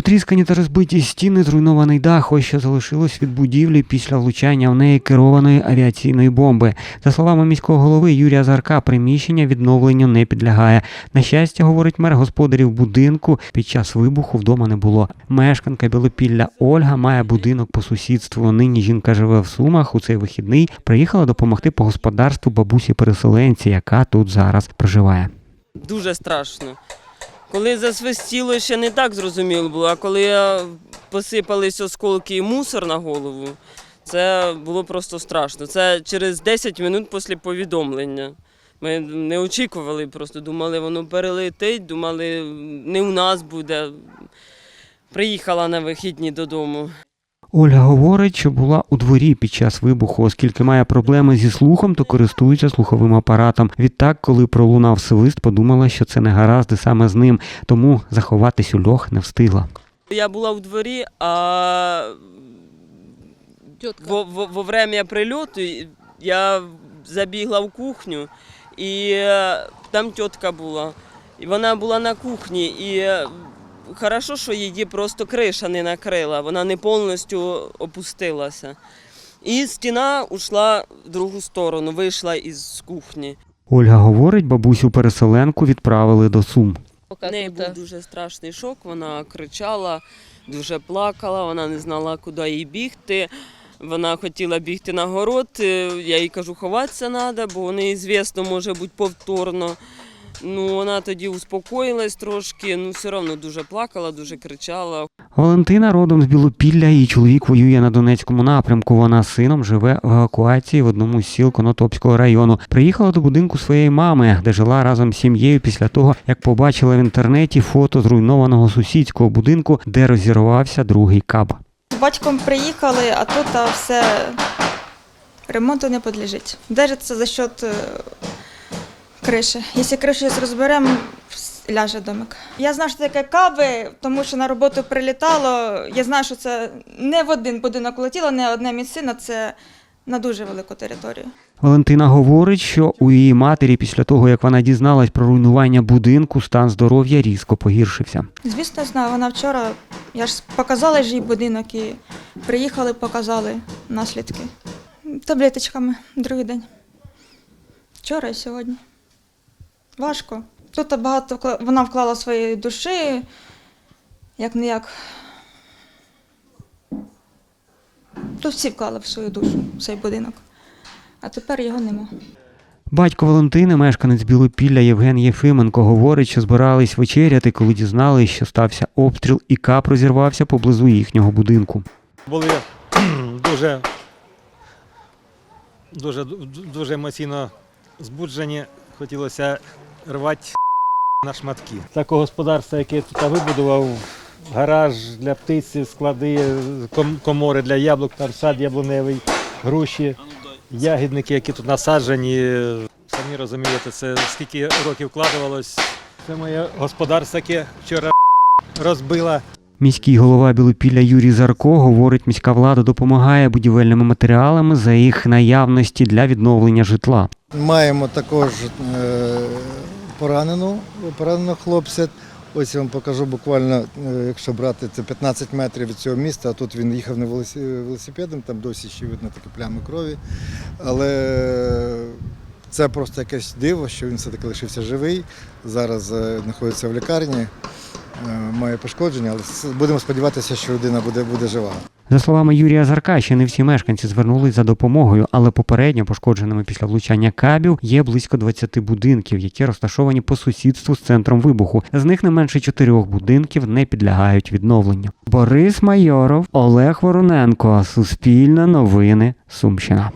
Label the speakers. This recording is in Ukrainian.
Speaker 1: Потріскані та розбиті стіни, зруйнований дах, ось що залишилось від будівлі після влучання в неї керованої авіаційної бомби. За словами міського голови Юрія Зарка, приміщення відновленню не підлягає. На щастя, говорить мер, господарів будинку під час вибуху вдома не було. Мешканка Білопілля Ольга має будинок по сусідству. Нині жінка живе в Сумах. У цей вихідний приїхала допомогти по господарству бабусі переселенці, яка тут зараз проживає.
Speaker 2: Дуже страшно. Коли засвистіло, ще не так зрозуміло було, а коли посипались осколки і мусор на голову, це було просто страшно. Це через 10 хвилин після повідомлення. Ми не очікували, просто думали, воно перелетить, думали, не у нас буде. Приїхала на вихідні додому.
Speaker 1: Ольга говорить, що була у дворі під час вибуху, оскільки має проблеми зі слухом, то користується слуховим апаратом. Відтак, коли пролунав свист, подумала, що це не гаразд і саме з ним, тому заховатись у льох не встигла.
Speaker 2: Я була у дворі, а во, во, во время прильоту я забігла в кухню, і е, там тітка була. І вона була на кухні, і е, хорошо, що її просто криша не накрила, вона не повністю опустилася. І стіна ушла в другу сторону, вийшла із кухні.
Speaker 1: Ольга говорить, бабусю переселенку відправили до Сум.
Speaker 2: У неї був дуже страшний шок, вона кричала, дуже плакала, вона не знала, куди їй бігти. Вона хотіла бігти на город. е, Я їй кажу, ховатися треба, бо неізвісно, може бути повторно. Ну, вона тоді успокоїлась трошки, ну все одно дуже плакала, дуже кричала.
Speaker 1: Валентина родом з Білопілля, її чоловік воює на Донецькому напрямку. Вона з сином живе в евакуації в одному з сіл Конотопського району. Приїхала до будинку своєї мами, де жила разом з сім'єю після того, як побачила в інтернеті фото зруйнованого сусідського будинку, де розірвався другий каб.
Speaker 3: З батьком приїхали, а тут а, все ремонту не підлежить. Держиться за счет е, криші. Якщо кришу розберемо, ляже домик. Я знаю, що таке каби, тому що на роботу прилітало. Я знаю, що це не в один будинок летіло, не одне місцина, це на дуже велику територію.
Speaker 1: Валентина говорить, що у її матері після того, як вона дізналась про руйнування будинку, стан здоров'я різко погіршився.
Speaker 3: Звісно, знаю, вона вчора, я ж показала ж їй будинок і приїхали, показали наслідки. Таблеточками другий день. Вчора і сьогодні. Важко. Тут багато вкла- вона вклала своєї душі, як не як. Тут всі вклали в свою душу в цей будинок. А тепер його нема.
Speaker 1: Батько Валентини, мешканець Білопілля Євген Єфименко, говорить, що збирались вечеряти, коли дізнались, що стався обстріл і кап розірвався поблизу їхнього будинку.
Speaker 4: були дуже, дуже, дуже емоційно збуджені. Хотілося рвати на шматки. Такого господарства, яке я тут вибудував, гараж для птиці, склади, ком- комори для яблук, там сад яблуневий, груші, ягідники, які тут насаджені. Самі розумієте, це скільки років вкладувалось. Це моє господарство, яке вчора розбила.
Speaker 1: Міський голова Білопілля Юрій Зарко говорить, міська влада допомагає будівельними матеріалами за їх наявності для відновлення житла.
Speaker 5: Маємо також е, поранено хлопця. Ось я вам покажу буквально, е, якщо брати це 15 метрів від цього міста, а тут він їхав не велосипедом, там досі ще видно такі плями крові. Але це просто якесь диво, що він все-таки лишився живий. Зараз е, знаходиться в лікарні, має пошкодження, але будемо сподіватися, що людина буде, буде жива.
Speaker 1: За словами Юрія Зарка, ще не всі мешканці звернулись за допомогою, але попередньо пошкодженими після влучання кабів є близько 20 будинків, які розташовані по сусідству з центром вибуху. З них не менше чотирьох будинків не підлягають відновленню. Борис Майоров, Олег Вороненко, Суспільне новини, Сумщина.